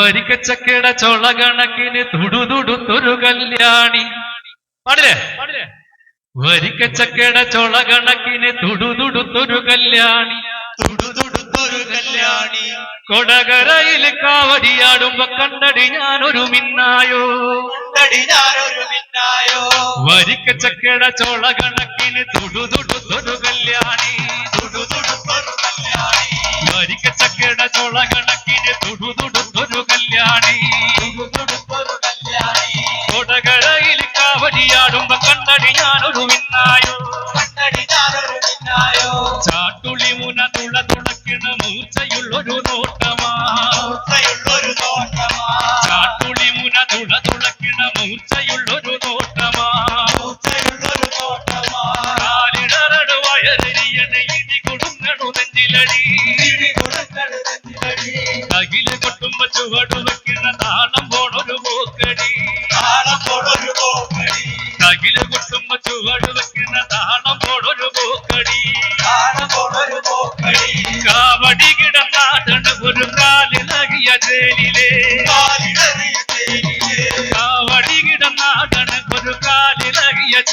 വരിക്കച്ചക്കയുടെ ചൊള കണക്കിന് തുടുതുടുത്തൊരു കല്യാണി. പാടില്ലേ? വരിക്കച്ചക്കയുടെ ചൊള കണക്കിന് തുടുതുടുത്തൊരു കല്യാണി. തുടുതുടുത്തൊരു കല്യാണി. കൊടകരയിൽ കാവടിയാടുമ്പോ കണ്ടടി ഞാനൊരു മിന്നായോ. കണ്ടടി ഞാനൊരു മിന്നായോ. വരിക്കച്ചക്കയുടെ ചൊള കണക്കിന് തുടുതുടുത്തൊരു കല്യാണി. തുടുതുടുത്തൊരു കല്യാണി. വരിക്കച്ചക്കയുടെ ചൊള കണക്കിന് തുടുതുടുത്തൊരു കല്യാണി. കൊടകരയിൽ കാവടിയാടുമ്പോ കണ്ടടി ഞാനൊരു കൊണ്ടടി ചാട്ടുളി മുന തുള തുളക്കിണ മൂർച്ചയുള്ളൊരു നോട്ടമാ. ചാട്ടുളി മുന തുള തുളക്കിണ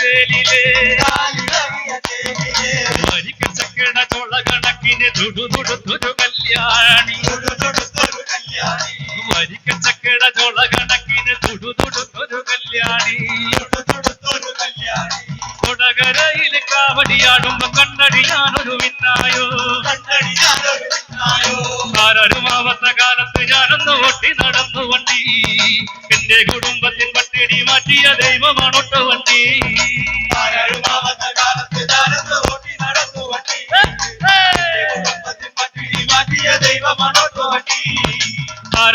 തേനിലെ വരിക്ക ചക്കട ചൊള കണക്കിന് തുടുതുടുത്തൊരു കല്യാണി തുടുതുടുത്തൊരു കല്യാണി. വരിക്ക ചക്കട ചൊള കണക്കിന് തുടുതുടുത്തൊരു കല്യാണി. കൊടകരയിൽ കാവടിയാടുമ്പോ കണ്ടടി ഞാനൊരു മിന്നായോ ആരരുമാവത്ത കാലത്ത് ഞാനൊന്ന് ഓട്ടി നടന്നു വണ്ടി. എന്റെ കുടുംബത്തിൽ പട്ടിണി മാറ്റിയ ദൈവമാണൊട്ട വണ്ടി.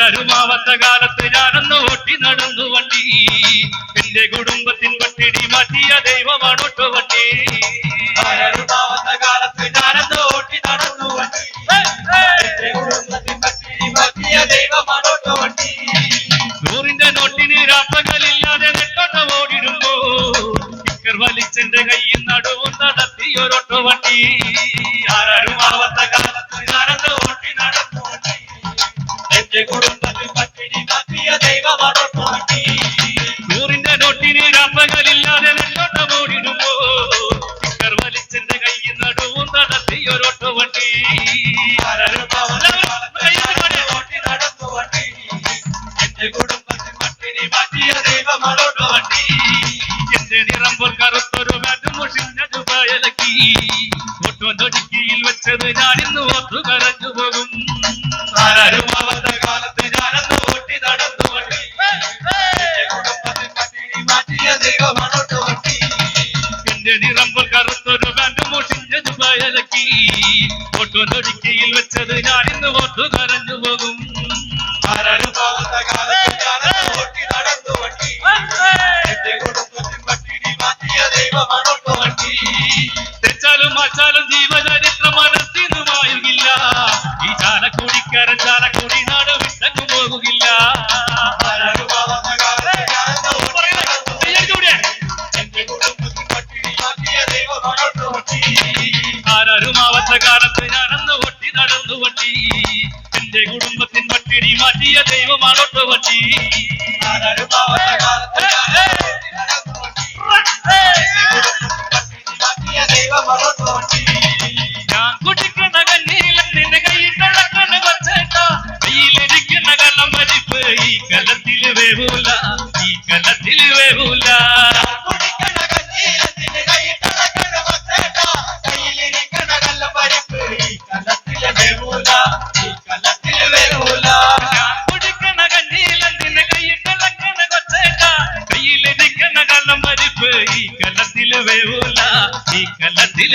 ആരരുമാവത്ത കാലത്ത് ഞാനന്ന് ഓട്ടി നടന്നു വണ്ടി. എന്റെ കുടുംബത്തിൻ പട്ടിണി മാറ്റിയ ദൈവമാണ് വണ്ടി കാലത്ത് ഞാനൊന്ന് ഓടി നടന്നു വണ്ടി. എന്റെ കുടുംബത്തിൽ പട്ടിണി മാറ്റിയ ദൈവമാണോട്ടോ വണ്ടി നൂറിന്റെ നോട്ടിന് രാപ്പകലില്ലാതെ നെട്ടോട്ട ഓടിടുമ്പോ സ്റ്റിക്കർ വലിച്ചെന്റെ കയ്യിൽ നടുവും നടത്തിയൊരൊട്ടോ വണ്ടി ദൈവമാണോട്ടോ വണ്ടി കറുത്തൊരു കാറ്റ് മുഷിഞ്ഞത് വയലക്കി. ഒട്ടൊന്നൊടുക്കിയിൽ വെച്ചത് ഞാനിന്ന് ഓർത്തു കരഞ്ഞു പോകും ആരരുമാവത്ത കാലത്ത് ഞാനൊന്ന് ഓടി നടന്നു വണ്ടി. എന്റെ കുടുംബത്തിൽ പട്ടിണി മാറ്റിയ ദൈവമാണോട്ടോ വണ്ടി. എന്റെ നിറം പോൽ കറുത്തൊരു കാറ്റ് മുഷിഞ്ഞത് വയലക്കി. ഒട്ടൊന്നൊടുക്കിയിൽ വെച്ചത് കാലത്ത് ഞാനന്ന് ഒട്ടി നടന്നു വണ്ടി എന്റെ കുടുംബത്തിൻ പട്ടിണി മാറ്റിയ ദൈവമാണോട്ടോ വണ്ടി കലത്തിൽ വേവൂല ഈ കലത്തിൽ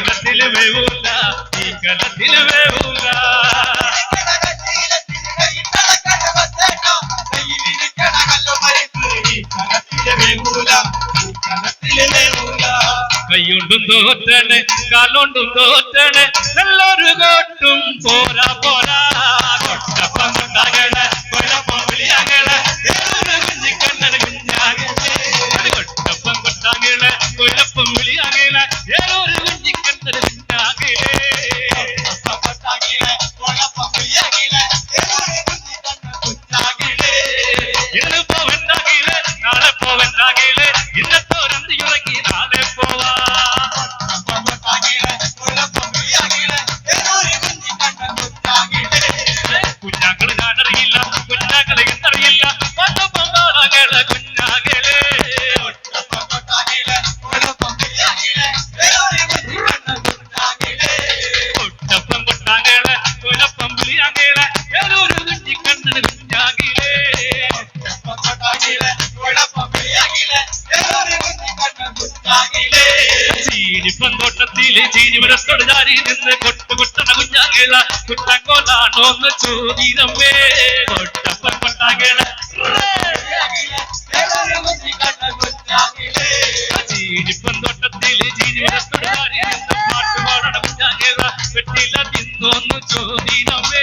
ജഗത്തിൽ വേവൂല ഈ കടത്തിൽ വേവൂല കൈകൊണ്ടും തോറ്റണ് കാലുകൊണ്ടും തോറ്റണ് നല്ലൊരു കോട്ടും പോരാ പോരാ കൊട്ടപ്പം കൊണ്ടാകണ മാറി നിന്ന് കൊട്ടുകുട്ടണ കുഞ്ഞാകേള കുട്ടക്കോലാണോ എന്ന് ചോദിരമ്മേ കൊട്ടപ്പൻ കൊട്ടാകേള ചീരിപ്പൻ തോട്ടത്തിലെ ചീരിപ്പൻ പാട്ടുപാടണ കുഞ്ഞാകേള വെട്ടില തിന്നോന്ന് ചോദിരമ്മേ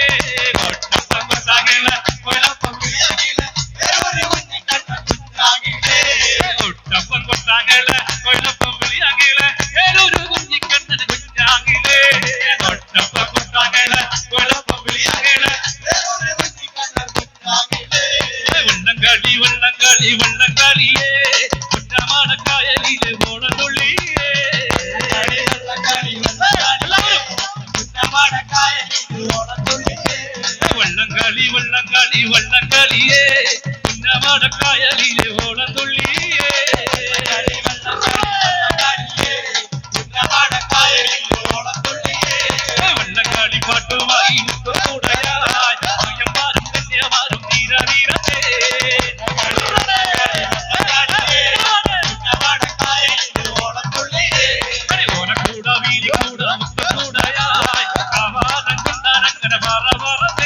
வள்ளங்காளி வள்ளங்காளி வள்ளங்காளியே. காயலிலே ஓட துள்ளியே Bora, bora,